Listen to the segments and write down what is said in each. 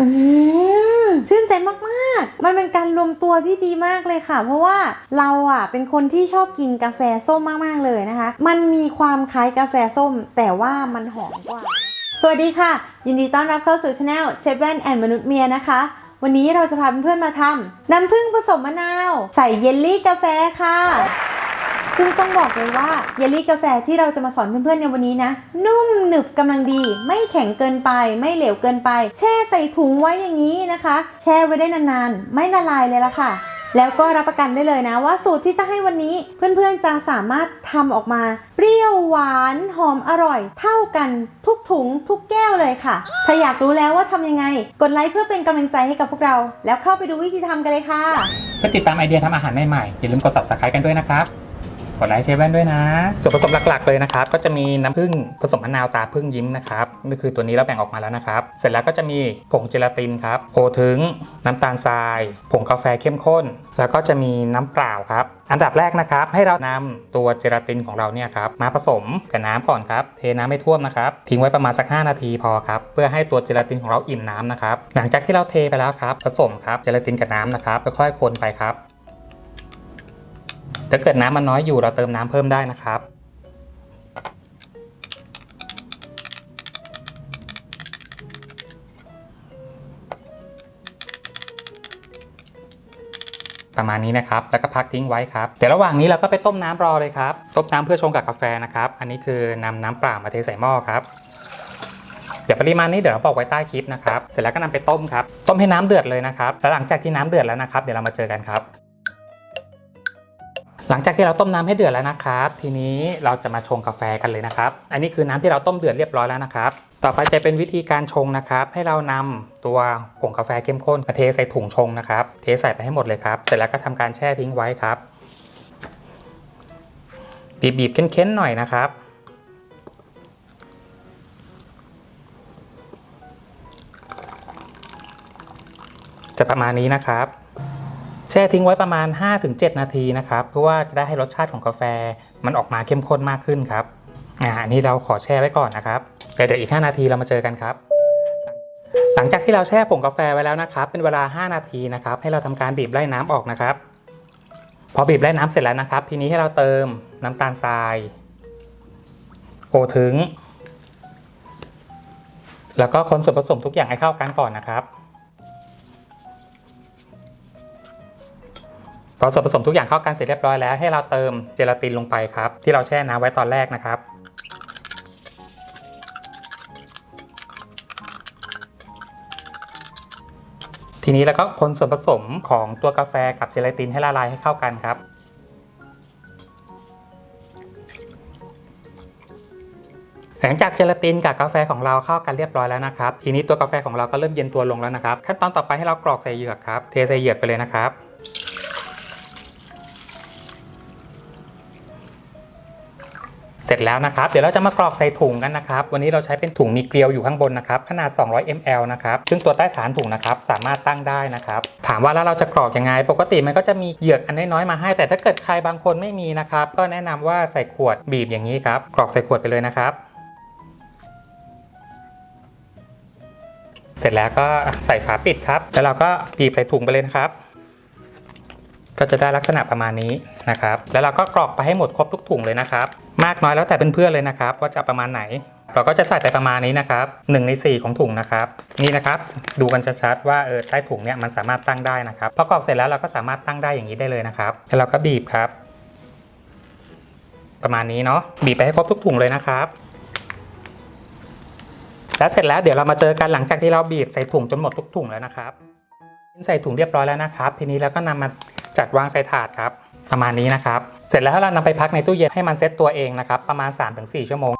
อืมชื่นใจมากๆ มันเป็นการรวมตัวที่ดีมากเลยค่ะ เพราะว่าเราอะเป็นคนที่ชอบกินกาแฟส้มมากๆเลยนะคะ มันมีความคล้ายกาแฟส้ม แต่ว่ามันหอมกว่า สวัสดีค่ะ ยินดีต้อนรับเข้าสู่ช anel เชฟแวนแอนมนุษย์เมียนะคะ วันนี้เราจะพาเพื่อนๆมาทำน้ำผึ้งผสมมะนาว ใส่เยลลี่กาแฟค่ะ ซึ่งต้องบอกเลยว่าเยลลี่กาแฟที่เราจะมาสอนเพื่อนๆในวันนี้นะ นุ่มหนึบกำลังดี ไม่แข็งเกินไป ไม่เหลวเกินไป แช่ใส่ถุงไว้อย่างนี้นะคะ แช่ไว้ได้นานๆ ไม่ละลายเลยละค่ะแล้วก็รับประกันได้เลยนะว่าสูตรที่จะให้วันนี้ เพื่อนๆจะสามารถทำออกมา เปรี้ยวหวานหอมอร่อย เท่ากันทุกถุงทุกแก้วเลยค่ะ ถ้าอยากรู้แล้วว่าทำยังไง กดไลค์เพื่อเป็นกำลังใจให้กับพวกเรา แล้วเข้าไปดูวิธีทำกันเลยค่ะเพื่อติดตามไอเดียทำอาหารใหม่ๆอย่าลืมกด subscribe กันด้วยนะครับ กดไลค์เชฟแว่นด้วยนะ ส่วนผสมหลักๆเลยนะครับ ก็จะมีน้ำผึ้งผสมมะนาวตาผึ้งยิ้มนะครับนี่คือตัวนี้เราแบ่งออกมาแล้วนะครับ เสร็จแล้วก็จะมีผงเจลาตินครับโอถึงน้ำตาลทราย ผงกาแฟเข้มข้น แล้วก็จะมีน้ำเปล่าครับ อันดับแรกนะครับ ให้เรานำตัวเจลาตินของเราเนี่ยครับมาผสมกับน้ำก่อนครับเทน้ำไม่ท่วมนะครับทิ้งไว้ประมาณสัก 5 นาทีพอครับเพื่อให้ตัวเจลาตินของเราอิ่มน้ำนะครับหลังจากที่เราเทไปแล้วครับผสมครับเจลาตินกับน้ำนะครับค่อยๆคนไปครับ ถ้าเกิดน้ำมันน้อยอยู่เราเติมน้ำเพิ่มได้นะครับ ประมาณนี้นะครับ แล้วก็พักทิ้งไว้ครับเดี๋ยวระหว่างนี้เราก็ไปต้มน้ำรอเลยครับ ต้มน้ำเพื่อชงกับกาแฟนะครับ อันนี้คือนำน้ำเปล่ามาเทใส่หม้อครับเดี๋ยวปริมาณนี้เดี๋ยวเราบอกไว้ใต้คลิปนะครับ เสร็จแล้วก็นำไปต้มครับ ต้มให้น้ำเดือดเลยนะครับ แล้วหลังจากที่น้ำเดือดแล้วนะครับ เดี๋ยวเรามาเจอกันครับ หลังจากที่เราต้มน้ำให้เดือดแล้วนะครับ ทีนี้เราจะมาชงกาแฟกันเลยนะครับ อันนี้คือน้ำที่เราต้มเดือดเรียบร้อยแล้วนะครับ ต่อไปจะเป็นวิธีการชงนะครับ ให้เรานำตัวผงกาแฟเข้มข้นมาเทใส่ถุงชงนะครับ เทใส่ไปให้หมดเลยครับ เสร็จแล้วก็ทำการแช่ทิ้งไว้ครับ บีบๆเค้นๆหน่อยนะครับจะประมาณนี้นะครับ แช่ทิ้งไว้ประมาณ 5-7 นาทีนะครับเพื่อว่าจะได้ให้รสชาติของกาแฟมันออกมาเข้มข้นมากขึ้นครับอ่าอันนี้เราขอแช่ไว้ก่อนนะครับเดี๋ยวเดี๋ยวอีก 5 นาทีเรามาเจอกันครับ หลังจากที่เราแช่ผงกาแฟไว้แล้วนะครับ เป็นเวลา 5 นาทีนะครับ ให้เราทำการบีบไล่น้ำออกนะครับ พอบีบไล่น้ำเสร็จแล้วนะครับ ทีนี้ให้เราเติมน้ำตาลทราย โอถึง แล้วก็คนส่วนผสมทุกอย่างให้เข้ากันก่อนนะครับ พอส่วนผสมทุกอย่างเข้ากันเสร็จเรียบร้อยแล้วให้เราเติมเจลาตินลงไปครับ ที่เราแช่น้ำไว้ตอนแรกนะครับทีนี้แล้วก็คนส่วนผสมของตัวกาแฟกับเจลาตินให้ละลายให้เข้ากันครับ หลังจากเจลาตินกับกาแฟของเราเข้ากันเรียบร้อยแล้วนะครับ ทีนี้ตัวกาแฟของเราก็เริ่มเย็นตัวลงแล้วนะครับ ขั้นตอนต่อไปให้เรากรอกใส่เหยือกครับ เทใส่เหยือกไปเลยนะครับ เสร็จแล้วนะครับ เดี๋ยวเราจะมากรอกใส่ถุงกันนะครับ วันนี้เราใช้เป็นถุงมีเกลียวอยู่ข้างบนนะครับ ขนาด 200 ml นะครับ ซึ่งตัวใต้ฐานถุงนะครับ สามารถตั้งได้นะครับ ถามว่าแล้วเราจะกรอกยังไง ปกติมันก็จะมีเหยือกอันน้อยๆมาให้ แต่ถ้าเกิดใครบางคนไม่มีนะครับ ก็แนะนำว่าใส่ขวดบีบอย่างนี้ครับ กรอกใส่ขวดไปเลยนะครับเสร็จแล้วก็ใส่ฝาปิดครับ แล้วเราก็บีบใส่ถุงไปเลยนะครับ ก็จะได้ลักษณะประมาณนี้นะครับ แล้วเราก็กรอกไปให้หมดครบทุกถุงเลยนะครับ มากน้อยแล้วแต่เพื่อนๆเลยนะครับว่าจะประมาณไหน เราก็จะใส่ไปประมาณนี้นะครับ1ใน 4 ของถุงนะครับนี่นะครับ ดูกันชัดๆว่าเออใต้ถุงเนี่ยมันสามารถตั้งได้นะครับพอกรอกเสร็จแล้วเราก็สามารถตั้งได้อย่างนี้ได้เลยนะครับแล้วเราก็บีบครับ ประมาณนี้เนาะบีบไปให้ครบทุกถุงเลยนะครับแล้วเสร็จแล้วเดี๋ยวเรามาเจอกันหลังจากที่เราบีบใส่ถุงจนหมดทุกถุงแล้วนะครับใส่ถุงเรียบร้อยแล้วนะครับ ทีนี้เราก็นำมาจัดวางใส่ถาดครับ ประมาณนี้นะครับ เสร็จแล้วเรานำไปพักในตู้เย็นให้มันเซ็ตตัวเองนะครับประมาณ 3-4 ชั่วโมง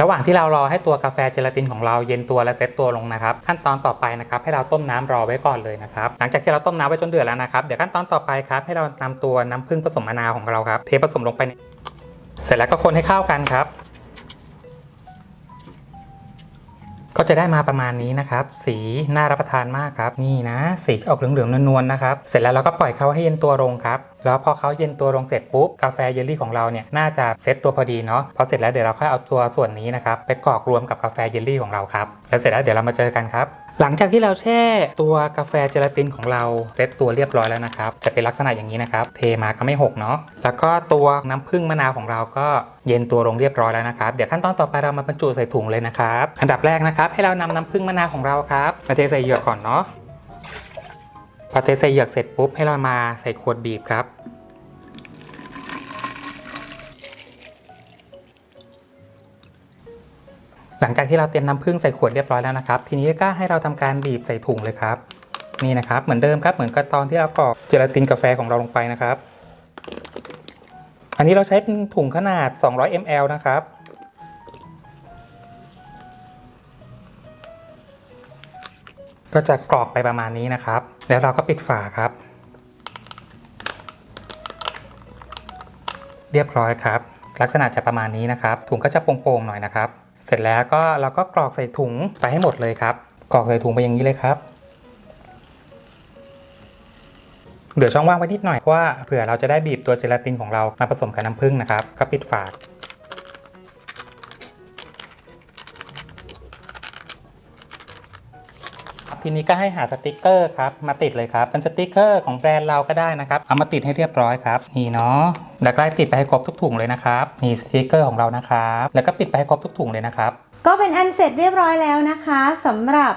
ระหว่างที่เรารอให้ตัวกาแฟเจลาตินของเราเย็นตัวและเซ็ตตัวลงนะครับ ขั้นตอนต่อไปนะครับให้เราต้มน้ำรอไว้ก่อนเลยนะครับหลังจากที่เราต้มน้ำไว้จนเดือดแล้วนะครับเดี๋ยวขั้นตอนต่อไปครับให้เรานำตัวน้ำผึ้งผสมมะนาวของเราครับเทผสมลงไปเสร็จแล้วก็คนให้เข้ากันครับ ก็จะได้มาประมาณนี้นะครับ สีน่ารับประทานมากครับ นี่นะ สีจะออกเหลืองๆนวลๆนะครับ เสร็จแล้วเราก็ปล่อยเขาให้เย็นตัวลงครับ แล้วพอเขาเย็นตัวลงเสร็จปุ๊บกาแฟเยลลี่ของเราเนี่ยน่าจะเซ็ตตัวพอดีเนาะพอเสร็จแล้วเดี๋ยวเราค่อยเอาตัวส่วนนี้นะครับไปกรอกรวมกับกาแฟเยลลี่ของเราครับแล้วเสร็จแล้วเดี๋ยวเรามาเจอกันครับ หลังจากที่เราแช่ตัวกาแฟเจลาตินของเราเซตตัวเรียบร้อยแล้วนะครับ จะเป็นลักษณะอย่างนี้นะครับ เทมาก็ไม่หกเนาะ แล้วก็ตัวน้ำผึ้งมะนาวของเราก็เย็นตัวลงเรียบร้อยแล้วนะครับ เดี๋ยวขั้นตอนต่อไปเรามาบรรจุใส่ถุงเลยนะครับ อันดับแรกนะครับ ให้เรานำน้ำผึ้งมะนาวของเราครับมาเทใส่เหยือกก่อนเนาะ พอเทใส่เหยือกเสร็จปุ๊บให้เรามาใส่ขวดบีบครับ หลังจากที่เราเตรียมน้ำผึ้งใส่ขวดเรียบร้อยแล้วนะครับ ทีนี้ก็ให้เราทำการบีบใส่ถุงเลยครับ นี่นะครับ เหมือนเดิมครับ เหมือนกับตอนที่เรากรอกเจลาตินกาแฟของเราลงไปนะครับ อันนี้เราใช้เป็นถุงขนาด 200 ml นะครับ ก็จะกรอกไปประมาณนี้นะครับ แล้วเราก็ปิดฝาครับ เรียบร้อยครับ ลักษณะจะประมาณนี้นะครับ ถุงก็จะโป่งๆหน่อยนะครับ เสร็จแล้วก็เราก็กรอกใส่ถุงไปให้หมดเลยครับ กรอกใส่ถุงไปอย่างนี้เลยครับเหลือช่องว่างไว้นิดหน่อยเพราะว่าเผื่อเราจะได้บีบตัวเจลาตินของเรามาผสมกับน้ำผึ้งนะครับ ก็ปิดฝา ทีนี้ก็ให้หาสติกเกอร์ครับมาติดเลยครับเป็นสติกเกอร์ของแบรนด์เราก็ได้นะครับเอามาติดให้เรียบร้อยครับนี่เนาะแล้วก็ติดไปให้ครบทุกถุงเลยนะครับนี่สติกเกอร์ของเรานะครับแล้วก็ปิดไปให้ครบทุกถุงเลยนะครับก็เป็นอันเสร็จเรียบร้อยแล้วนะคะสำหรับ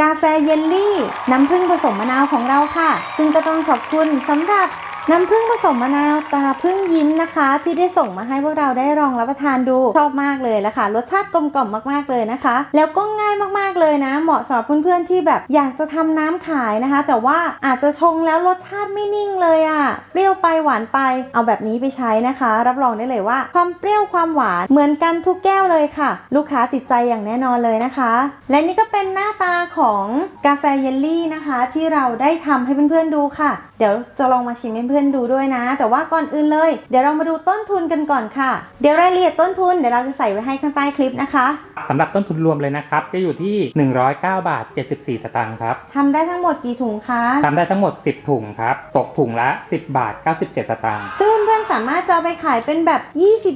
กาแฟเยลลี่น้ำผึ้งผสมมะนาวของเราค่ะ ซึ่งก็ต้องขอบคุณสำหรับ น้ำผึ้งผสมมะนาวตาพึ่งยิ้มนะคะ ที่ได้ส่งมาให้พวกเราได้ลองรับประทานดูชอบมากเลยละค่ะรสชาติกลมกล่อมมากๆเลยนะคะ แล้วก็ง่ายมากๆเลยนะ เหมาะสำหรับเพื่อนๆที่แบบอยากจะทำน้ำขายนะคะ แต่ว่าอาจจะชงแล้วรสชาติไม่นิ่งเลยอะ่ะเปรี้ยวไปหวานไป เอาแบบนี้ไปใช้นะคะ รับรองได้เลยว่า ความเปรี้ยวความหวานเหมือนกันทุกแก้วเลยค่ะ ลูกค้าติดใจอย่างแน่นอนเลยนะคะ และนี่ก็เป็นหน้าตาของกาแฟเยลลี่นะคะ ที่เราได้ทำให้เพื่อนๆดูค่ะ ดี๋ยวจะลองมาชิมให้เพื่อนๆดูด้วยนะ แต่ว่าก่อนอื่นเลย เดี๋ยวเรามาดูต้นทุนกันก่อนค่ะ เดี๋ยวรายละเอียดต้นทุนเดี๋ยวเราจะใส่ไว้ให้ข้างใต้คลิปนะคะสำหรับต้นทุนรวมเลยนะครับ จะอยู่ที่ 109 บาท 74 สตางค์ครับทำได้ทั้งหมดกี่ถุงคะทำได้ทั้งหมด 10 ถุงครับ ตกถุงละ 10 บาท 97 สตางค์ ซึ่งเพื่อนๆสามารถจะเอาไปขายเป็นแบบ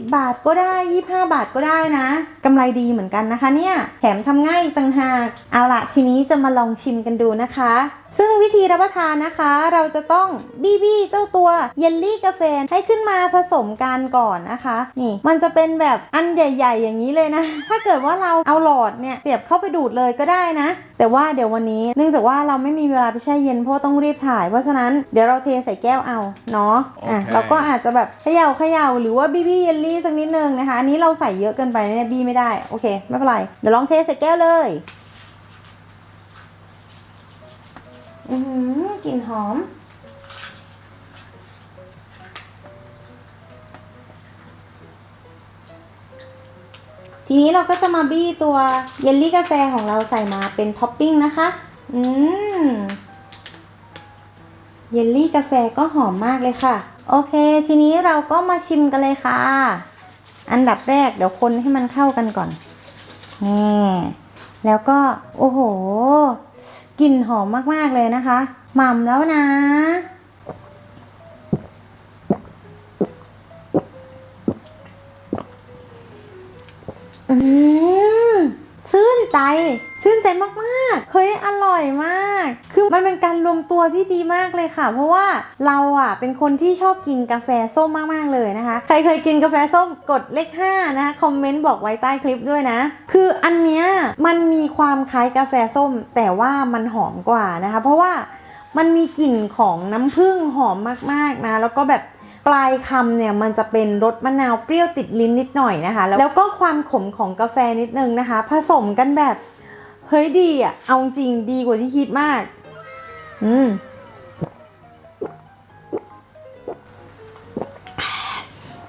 20 บาทก็ได้ 25 บาทก็ได้นะกำไรดีเหมือนกันนะคะเนี่ย แถมทำง่ายอีกต่างหาก เอาละทีนี้จะมาลองชิมกันดูนะคะ ซึ่งวิธีรับประทานนะคะ เราจะต้องบีบีเจ้าตัวเยลลี่กาแฟให้ขึ้นมาผสมกันก่อนนะคะ นี่ มันจะเป็นแบบอันใหญ่ ๆ อย่างนี้เลยนะ ถ้าเกิดว่าเราเอาหลอดเนี่ยเสียบเข้าไปดูดเลยก็ได้นะ แต่ว่าเดี๋ยววันนี้เนื่องจากว่าเราไม่มีเวลาไปแช่เย็นเพราะว่าต้องรีบถ่าย เพราะฉะนั้นเดี๋ยวเราเทใส่แก้วเอาเนาะอะโอเคเราก็อาจจะแบบเขย่าเขย่าหรือว่าบีบีเยลลี่สักนิดนึงนะคะอันนี้เราใส่เยอะเกินไปเนี่ยบีไม่ได้โอเคไม่เป็นไรเดี๋ยวลองเทใส่แก้วเลย อือหือกลิ่นหอม ทีนี้เราก็จะมาบี้ตัวเยลลี่กาแฟของเราใส่มาเป็นท็อปปิ้งนะคะ อืม เยลลี่กาแฟก็หอมมากเลยค่ะ โอเค ทีนี้เราก็มาชิมกันเลยค่ะ อันดับแรกเดี๋ยวคนให้มันเข้ากันก่อนนี่แล้วก็ โอ้โห กลิ่นหอมมากๆเลยนะคะ หม่ำแล้วนะ อืม ชื่นใจ ชื่นใจมากๆ เฮ้ย อร่อยมาก คือมันเป็นการรวมตัวที่ดีมากเลยค่ะ เพราะว่าเราอะเป็นคนที่ชอบกินกาแฟส้มมากๆเลยนะคะ ใครเคยกินกาแฟส้มกดเลข5นะคะคอมเมนต์บอกไว้ใต้คลิปด้วยนะ คืออันเนี้ยมันมีความคล้ายกาแฟส้ม แต่ว่ามันหอมกว่านะคะ เพราะว่ามันมีกลิ่นของน้ำผึ้งหอมมากๆนะ แล้วก็แบบ ปลายคำเนี่ยมันจะเป็นรสมะนาวเปรี้ยวติดลิ้นนิดหน่อยนะคะแล้วแล้วก็ความขมของกาแฟนิดนึงนะคะ ผสมกันแบบเฮ้ยดีอะเอาจริงดีกว่าที่คิดมาก อืม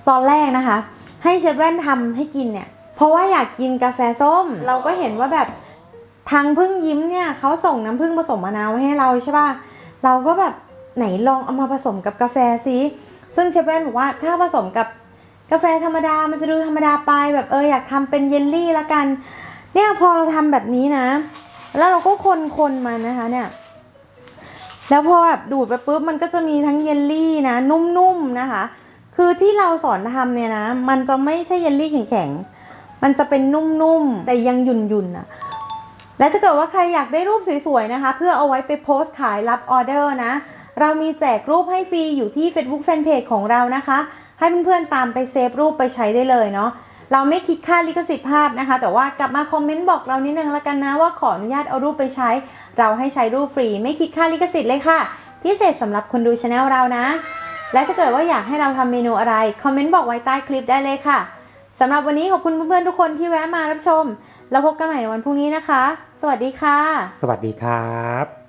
ตอนแรกนะคะ ให้เชฟแว่นทำให้กินเนี่ย เพราะว่าอยากกินกาแฟส้ม เราก็เห็นว่าแบบทางพึ่งยิ้มเนี่ยเขาส่งน้ำพึ่งผสมมะนาวให้เราใช่ป่ะเราก็แบบไหนลองเอามาผสมกับกาแฟซิ ซึ่งเชฟแว่นบอกว่าถ้าผสมกับกาแฟธรรมดา มันจะดูธรรมดาไปแบบเอออยากทำเป็นเยลลี่ละกัน เนี่ยพอเราทำแบบนี้นะ แล้วเราก็คนคนๆมันนะคะเนี่ย แล้วพอแบบดูดไปปุ๊บมันก็จะมีทั้งเยลลี่นะ นุ่มๆนะคะ คือที่เราสอนทำเนี่ยนะ มันจะไม่ใช่เยลลี่แข็งๆ มันจะเป็นนุ่มๆ แต่ยังหยุ่นๆนะและถ้าเกิดว่าใครอยากได้รูปสวยๆนะคะ เพื่อเอาไว้ไปโพสต์ขายรับออเดอร์นะ เรามีแจกรูปให้ฟรีอยู่ที่ Facebook Fanpage ของเรานะคะ ให้เพื่อนๆตามไปเซฟรูปไปใช้ได้เลยเนาะเราไม่คิดค่าลิขสิทธิ์ภาพนะคะ แต่ว่ากลับมาคอมเมนต์บอกเรานิดนึงละกันนะว่าขออนุญาตเอารูปไปใช้ เราให้ใช้รูปฟรี ไม่คิดค่าลิขสิทธิ์เลยค่ะ พิเศษสำหรับคนดูช anel เรานะ และถ้าเกิดว่าอยากให้เราทำเมนูอะไร คอมเมนต์บอกไว้ใต้คลิปได้เลยค่ะสำหรับวันนี้ขอบคุณเพื่อนๆทุกคนที่แวะมารับชม แล้วพบกันใหม่ในวันพรุ่งนี้นะคะ สวัสดีค่ะ สวัสดีครับ